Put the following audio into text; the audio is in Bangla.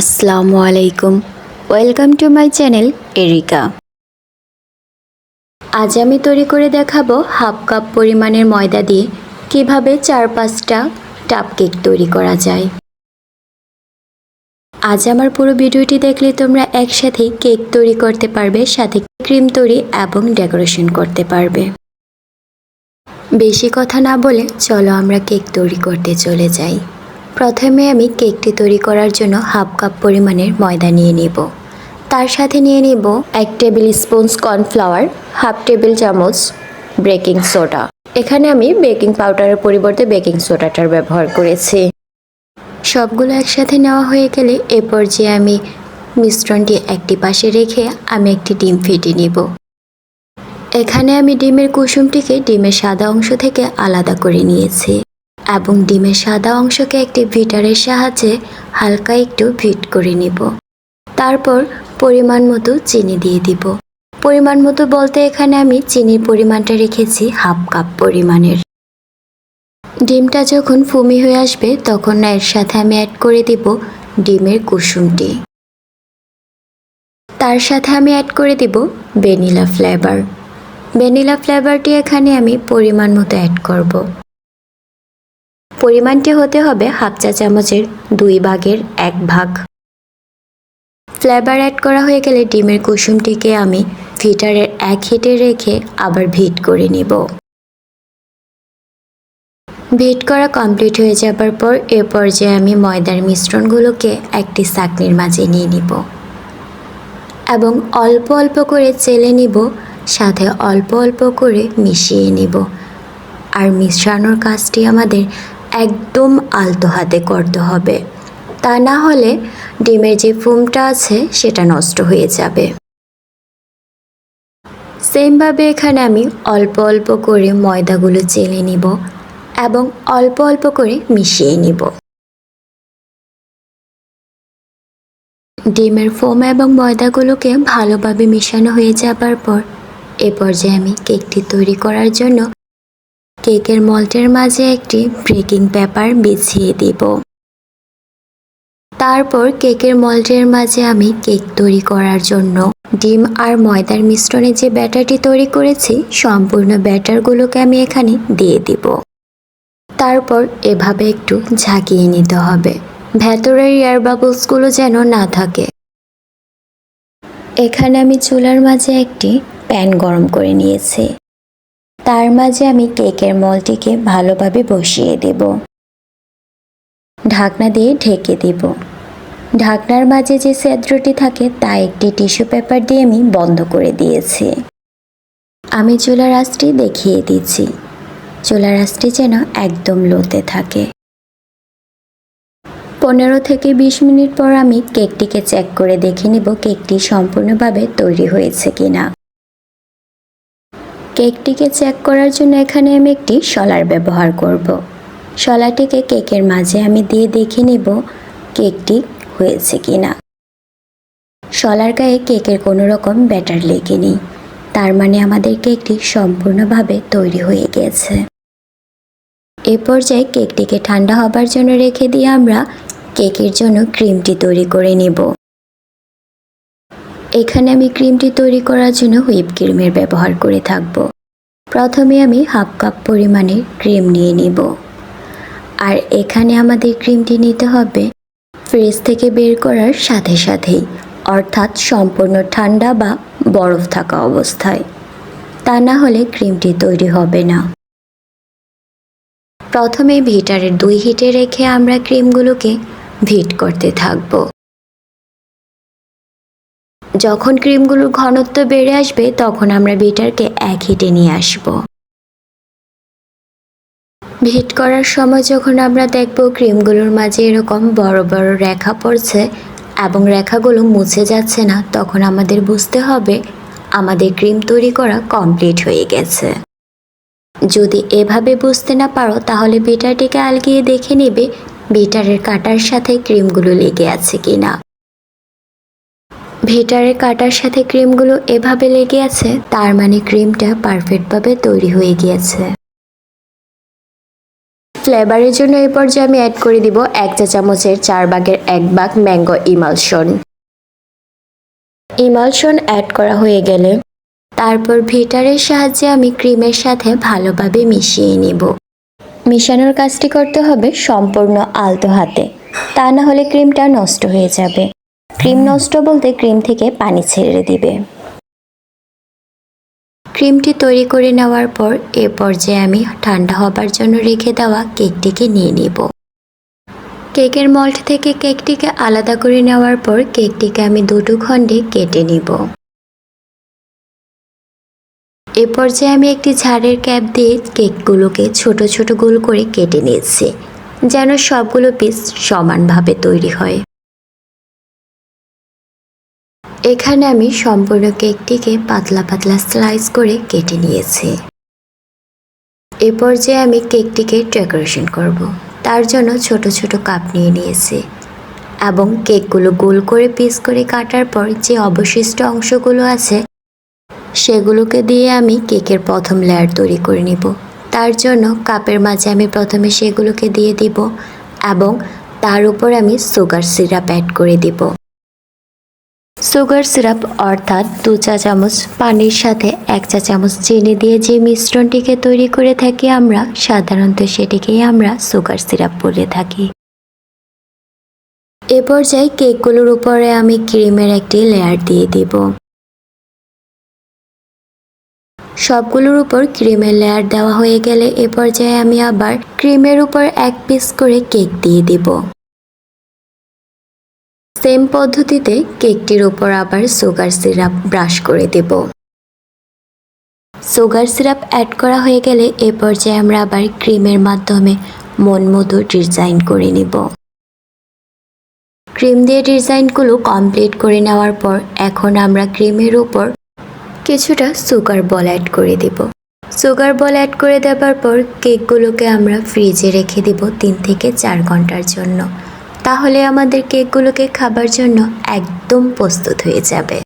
আসসালামু আলাইকুম। Welcome to my channel Erica আজ আমি তৈরি করে দেখাবো হাফ কাপ পরিমাণের ময়দা দিয়ে কীভাবে চার পাঁচটা টাপ কেক তৈরি করা যায়। আজ আমার পুরো ভিডিওটি দেখলে তোমরা একসাথেই কেক তৈরি করতে পারবে, সাথে ক্রিম তৈরি এবং ডেকোরেশন করতে পারবে। বেশি কথা না বলে চলো আমরা কেক তৈরি করতে চলে যাই। প্রথমে আমি কেকটি তৈরি করার জন্য হাফ কাপ পরিমাণের ময়দা নিয়ে নিব। তার সাথে নিয়ে নিব এক tablespoon cornflour, half table চামচ বেকিং সোডা। এখানে আমি বেকিং পাউডারের পরিবর্তে বেকিং সোডাটার ব্যবহার করেছি। সবগুলো একসাথে নেওয়া হয়ে গেলে এ পর্যায়ে আমি মিশ্রণটি একটি পাশে রেখে আমি একটি ডিম ফেটে নিব। এখানে আমি ডিমের কুসুমটিকে ডিমের সাদা অংশ থেকে আলাদা করে নিয়েছি। এবং ডিমের সাদা অংশকে একটি ভিটারের সাহায্যে হালকা একটু ভিট করে নিব। তারপর পরিমাণ মতো চিনি দিয়ে দিব। পরিমাণ মতো বলতে এখানে আমি চিনির পরিমাণটা রেখেছি হাফ কাপ পরিমাণের। ডিমটা যখন ফুমি হয়ে আসবে, তখন এর সাথে আমি অ্যাড করে দিব ডিমের কুসুমটি। তার সাথে আমি অ্যাড করে দিব ভ্যানিলা ফ্লেভার ভ্যানিলা ফ্লেভারটি এখানে আমি পরিমাণ মতো অ্যাড করব। পরিমাণটি হতে হবে হাফ চা চামচের দুই ভাগের এক ভাগ। ফ্লেভার অ্যাড করা হয়ে গেলে ডিমের কুসুমটিকে আমি ভিটারের এক হিটে রেখে আবার ভিট করে নিব। ভিট করা কমপ্লিট হয়ে যাবার পর এ পর্যায়ে আমি ময়দার মিশ্রণগুলোকে একটি চাকনির মাঝে নিয়ে নিব এবং অল্প অল্প করে চেলে নিব, সাথে অল্প অল্প করে মিশিয়ে নিব। আর মিশানোর কাজটি আমাদের একদম আলতো হাতে করতে হবে। তা না হলে ডিমের যে ফুমটা আছে সেটা নষ্ট হয়ে যাবে। সেমভাবে এখানে আমি অল্প অল্প করে ময়দাগুলো চেলে নিব এবং অল্প অল্প করে মিশিয়ে নিব। ডিমের ফোম এবং ময়দাগুলোকে ভালোভাবে মেশানো হয়ে যাবার পর এ পর্যায়ে আমি কেকটি তৈরি করার জন্য কেকের মল্টের মাঝে একটি ব্রেকিং পেপার বিছিয়ে দিব। তারপর কেকের মল্টের মাঝে আমি কেক তৈরি করার জন্য ডিম আর ময়দার মিশ্রণে যে ব্যাটারটি তৈরি করেছি, সম্পূর্ণ ব্যাটারগুলোকে আমি এখানে দিয়ে দিব। তারপর এভাবে একটু ঝাঁকিয়ে নিতে হবে। ভেতরের এয়ার বাবলসগুলো যেন না থাকে। এখানে আমি চুলার মাঝে একটি প্যান গরম করে নিয়েছি। তার মাঝে আমি কেকের মলটিকে ভালোভাবে বসিয়ে দেব। ঢাকনা দিয়ে ঢেকে দেব। ঢাকনার মাঝে যে ছিদ্রটি থাকে, তা একটি টিস্যু পেপার দিয়ে আমি বন্ধ করে দিয়েছি। আমি চুলার আঁচটি দেখিয়ে দিচ্ছি। চুলার আঁচটি যেন একদম লোতে থাকে। পনেরো থেকে বিশ মিনিট পর আমি কেকটিকে চেক করে দেখে নিব কেকটি সম্পূর্ণভাবে তৈরি হয়েছে কিনা। কেকটিকে চেক করার জন্য এখানে আমি একটি শলার ব্যবহার করব। শলাটিকে কেকের মাঝে আমি দিয়ে দেখে নেব কেকটি হয়েছে কি না শলার গায়ে কেকের কোনো রকম ব্যাটার লেগেনি। তার মানে আমাদের কেকটি সম্পূর্ণভাবে তৈরি হয়ে গেছে। এ পর্যায়ে কেকটিকে ঠান্ডা হবার জন্য রেখে দিয়ে আমরা কেকের জন্য ক্রিমটি তৈরি করে নেব। এখানে আমি ক্রিমটি তৈরি করার জন্য হুইপ ক্রিমের ব্যবহার করে থাকব। প্রথমে আমি হাফ কাপ পরিমাণে ক্রিম নিয়ে নিব। আর এখানে আমাদের ক্রিমটি নিতে হবে ফ্রিজ থেকে বের করার সাথে সাথেই, অর্থাৎ সম্পূর্ণ ঠান্ডা বা বরফ থাকা অবস্থায়। তা না হলে ক্রিমটি তৈরি হবে না। প্রথমে ভিটারের দুই হিটে রেখে আমরা ক্রিমগুলোকে ভিট করতে থাকব। যখন ক্রিমগুলোর ঘনত্ব বেড়ে আসবে, তখন আমরা বিটারকে এক হিটে নিয়ে আসব। ভিট করার সময় যখন আমরা দেখব ক্রিমগুলোর মাঝে এরকম বড় বড় রেখা পড়ছে এবং রেখাগুলো মুছে যাচ্ছে না, তখন আমাদের বুঝতে হবে আমাদের ক্রিম তৈরি করা কমপ্লিট হয়ে গেছে। যদি এভাবে বুঝতে না পারো, তাহলে বেটারটিকে আলগিয়ে দেখে নেবে বিটারের কাটার সাথে ক্রিমগুলো লেগে আছে কিনা। ভিটারের কাটার সাথে ক্রিমগুলো এভাবে লেগে আছে, তার মানে ক্রিমটা পারফেক্টভাবে তৈরি হয়ে গিয়েছে। ফ্লেভারের জন্য এই পর্যায়ে আমি অ্যাড করে দিব এক চা চামচের চার ভাগের এক ভাগ ম্যাঙ্গো ইমালশন। ইমালশন অ্যাড করা হয়ে গেলে তারপর ভিটারের সাহায্যে আমি ক্রিমের সাথে ভালোভাবে মিশিয়ে নিব। মিশানোর কাজটি করতে হবে সম্পূর্ণ আলতো হাতে, তা না হলে ক্রিমটা নষ্ট হয়ে যাবে। ক্রিম নষ্ট বলতে ক্রিম থেকে পানি ছেড়ে দিবে। ক্রিমটি তৈরি করে নেওয়ার পর এ পর্যায়ে আমি ঠান্ডা হবার জন্য রেখে দেওয়া কেকটিকে নিয়ে নিব। কেকের মল্ট থেকে কেকটিকে আলাদা করে নেওয়ার পর কেকটিকে আমি দুটো খণ্ডে কেটে নিব। এ পর্যায়ে আমি একটি ঝাড়ের ক্যাপ দিয়ে কেকগুলোকে ছোট ছোট গোল করে কেটে নিয়েছি, যেন সবগুলো পিস সমানভাবে তৈরি হয়। এখানে আমি সম্পূর্ণ কেকটিকে পাতলা পাতলা স্লাইস করে কেটে নিয়েছি। এ পর্যায়ে আমি কেকটিকে ডেকোরেশন করব। তার জন্য ছোট ছোট কাপ নিয়ে নিয়েছি এবং কেকগুলো গোল করে পিস করে কাটার পর যে অবশিষ্ট অংশগুলো আছে, সেগুলোকে দিয়ে আমি কেকের প্রথম লেয়ার তৈরি করে নিব। তার জন্য কাপের মাঝে আমি প্রথমে সেগুলোকে দিয়ে দিব এবং তার উপর আমি সুগার সিরাপ অ্যাড করে দিব। সুগার সিরাপ অর্থাৎ দু চা চামচ পানির সাথে এক চা চামচ চিনি দিয়ে যে মিশ্রণটিকে তৈরি করে থাকি আমরা, সাধারণত সেটিকেই আমরা সুগার সিরাপ বলে থাকি। এ পর্যায়ে কেকগুলোর উপরে আমি ক্রিমের একটি লেয়ার দিয়ে দিব। সবগুলোর উপর ক্রিমের লেয়ার দেওয়া হয়ে গেলে এ পর্যায়ে আমি আবার ক্রিমের উপর এক পিস করে কেক দিয়ে দিব। সেম পদ্ধতিতে কেকটির উপর আবার সুগার সিরাপ ব্রাশ করে দেব। সুগার সিরাপ অ্যাড করা হয়ে গেলে এ পর্যায়ে আমরা আবার ক্রিমের মাধ্যমে মন মতো ডিজাইন করে নিব। ক্রিম দিয়ে ডিজাইনগুলো কমপ্লিট করে নেওয়ার পর এখন আমরা ক্রিমের উপর কিছুটা সুগার বল অ্যাড করে দেব। সুগার বল অ্যাড করে দেওয়ার পর কেকগুলোকে আমরা ফ্রিজে রেখে দিব তিন থেকে চার ঘণ্টার জন্য। তাহলে আমাদের কেকগুলোকে খাবার জন্য একদম প্রস্তুত হয়ে যাবে।